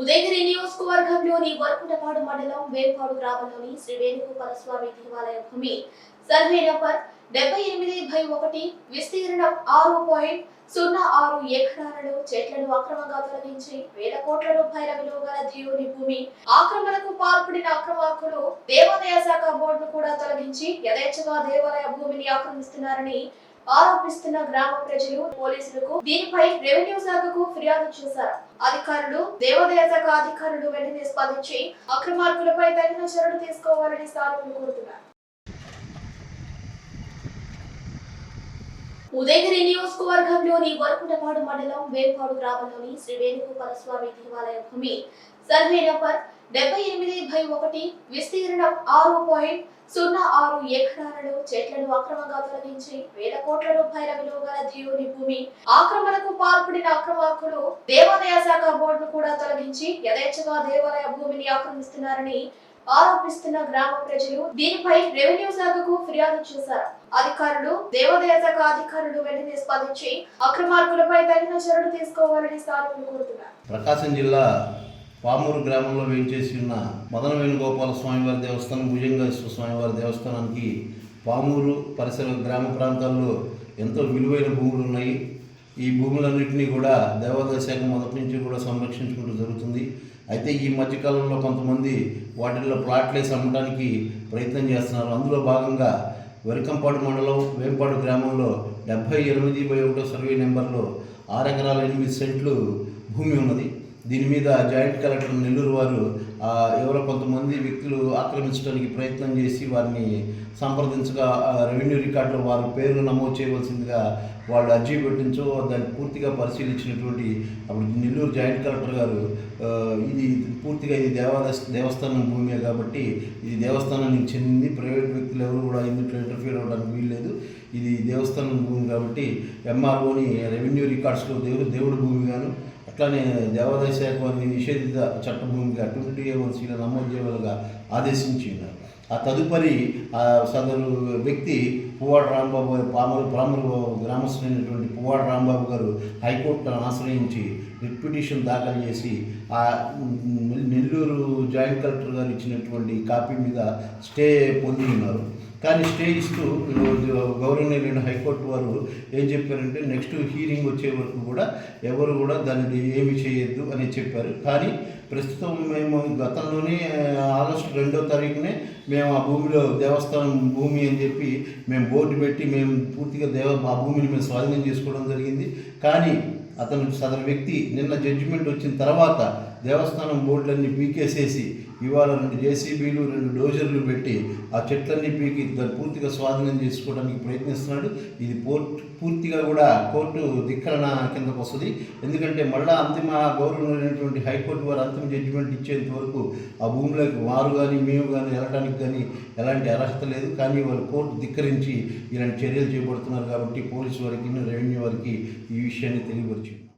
ఉదయగిరి నియోజకవర్గంలోని వరకుటపాడు మండలం వేపాడు గ్రామంలోని శ్రీ వేణుగోపాల స్వామి దేవాలయ భూమి సర్వే నంబర్ డెబ్బై ఎనిమిది బై ఒకటి విస్తీర్ణం ఆరు పాయింట్ సున్నా ఆరు ఎకరాలలో చెట్లను అక్రమంగా తొలగించి వేల కోట్ల రూపాయల విలువ గల దేవుని భూమి. ఆక్రమణకు పాల్పడిన అక్రమార్కులు దేవాదాయ శాఖ బోర్డును కూడా తొలగించి యథేచ్ఛగా దేవాలయ భూమిని ఆక్రమిస్తున్నారని ఆరోపిస్తున్న గ్రామ ప్రజలు పోలీసులకు దీనిపై రెవెన్యూ శాఖకు ఫిర్యాదు చేశారు. అధికారులు దేవాదాయ శాఖ అధికారులు వెంటనే స్పందించి అక్రమార్కులపై తగిన చర్యలు తీసుకోవాలని స్థానికులు కోరుతున్నారు. ఉదయగిరి నియోజకవర్గంలోని వరకుటపాడు మండలం వేపాడు గ్రామంలోని శ్రీ వేణుగోపాల స్వామి దేవాలయ భూమి. సర్వే నంబర్ డెబ్బై ఎనిమిది బై ఒకటి విస్తీర్ణం ఆరు పాయింట్ సున్నా ఆరు ఎకరాలలో చెట్లను అక్రమంగా తొలగించి వేల కోట్ల రూపాయల విలువ గల దేవుని భూమి. ఆక్రమణకు పాల్పడిన అక్రమార్కులు దేవాలయ శాఖ బోర్డును కూడా తొలగించి యథేచ్ఛగా దేవాలయ భూమిని ఆక్రమిస్తున్నారని ఆరోపిస్తున్న గ్రామ ప్రజలు దీనిపై రెవెన్యూ శాఖకు ఫిర్యాదు చేశారు. అధికారులు దేవాదాయ శాఖ అధికారులు వెంటనే స్పందించి అక్రమార్కులపై తగిన చర్యలు తీసుకోవాలని స్థానికులు కోరుతున్నారు. ప్రకాశం జిల్లా పామూరు గ్రామంలో వేయించేసి ఉన్న మదన వేణుగోపాల స్వామివారి దేవస్థానం భుజంగేశ్వర స్వామివారి దేవస్థానానికి పామూరు పరిసర గ్రామ ప్రాంతాల్లో ఎంతో విలువైన భూములు ఉన్నాయి. ఈ భూములన్నింటినీ కూడా దేవాదాయ శాఖ మొదటి నుంచి కూడా సంరక్షించుకుంటూ జరుగుతుంది. అయితే ఈ మధ్యకాలంలో కొంతమంది వాటిల్లో ప్లాట్లేసి అమ్మడానికి ప్రయత్నం చేస్తున్నారు. అందులో భాగంగా వెరకంపాడు మండలం వేంపాడు గ్రామంలో డెబ్భై ఎనిమిది బై ఒకటో సర్వే నెంబర్లో ఆరు ఎకరాల ఎనిమిది సెంట్లు భూమి ఉన్నది. దీని మీద జాయింట్ కలెక్టర్ నెల్లూరు వారు ఎవరో కొంతమంది వ్యక్తులు ఆక్రమించడానికి ప్రయత్నం చేసి వారిని సంప్రదించగా ఆ, రెవెన్యూ రికార్డులో వారి పేర్లు నమోదు చేయవలసిందిగా వాళ్ళు అర్జీ పెట్టించో దాన్ని పూర్తిగా పరిశీలించినటువంటి అప్పుడు నెల్లూరు జాయింట్ కలెక్టర్ గారు ఇది పూర్తిగా ఇది దేవాదాయ దేవస్థానం భూమే కాబట్టి ఇది దేవస్థానానికి చెందింది. ప్రైవేట్ వ్యక్తులు ఎవరు కూడా ఇందులో ఇంటర్ఫీర్ అవ్వడానికి వీల్లేదు. ఇది దేవస్థానం భూమి కాబట్టి ఎంఆర్ఓని రెవెన్యూ రికార్డ్స్లో దేవుడు దేవుడి భూమిగాను అట్లానే దేవాదాయ శాఖ వారిని నిషేధిత చట్ట భూమిగా వన్ సీలో నమోదు చేయవలగా ఆదేశించి ఉన్నారు ఆ తదుపరి సదరు వ్యక్తి పువ్వాడ రాంబాబు గారు పామరు పామరు గ్రామస్తులైనటువంటి పువ్వాడ రాంబాబు గారు హైకోర్టును ఆశ్రయించి రిట్ పిటిషన్ దాఖలు చేసి ఆ నెల్లూరు జాయింట్ కలెక్టర్ గారు ఇచ్చినటువంటి కాపీ మీద స్టే పొంది ఉన్నారు. కానీ స్టే ఇస్తూ ఈరోజు గౌరవనీయులైన హైకోర్టు వారు ఏం చెప్పారంటే నెక్స్ట్ హీరింగ్ వచ్చే వరకు కూడా ఎవరు కూడా దాన్ని ఏమి చేయొద్దు అని చెప్పారు. కానీ ప్రస్తుతం మేము గతంలోనే ఆగస్టు రెండో తారీఖునే మేము ఆ భూమిలో దేవస్థానం భూమి అని చెప్పి మేము బోర్డు పెట్టి మేము పూర్తిగా దేవ ఆ భూమిని మేము స్వాధీనం చేసుకోవడం జరిగింది. కానీ అతను సదరు వ్యక్తి నిన్న జడ్జిమెంట్ వచ్చిన తర్వాత దేవస్థానం బోర్డులన్నీ పీకేసేసి ఇవాళ రెండు జేసీబీలు రెండు డోజర్లు పెట్టి ఆ చెట్లన్నీ పీకి దాన్ని పూర్తిగా స్వాధీనం చేసుకోవడానికి ప్రయత్నిస్తున్నాడు. ఇది పోర్ట్ పూర్తిగా కూడా కోర్టు ధిక్కరణ కిందకు వస్తుంది. ఎందుకంటే మళ్ళా అంతిమ గౌరవమైనటువంటి హైకోర్టు వారు అంతిమ జడ్జిమెంట్ ఇచ్చేంత వరకు ఆ భూములకు వారు కానీ మేము కానీ వెళ్ళడానికి కానీ ఎలాంటి అర్హత లేదు. కానీ వాళ్ళు కోర్టు ధిక్కరించి ఇలాంటి చర్యలు చేపడుతున్నారు కాబట్టి పోలీసు వారికి రెవెన్యూ వారికి ఈ విషయాన్ని తెలియపరిచింది.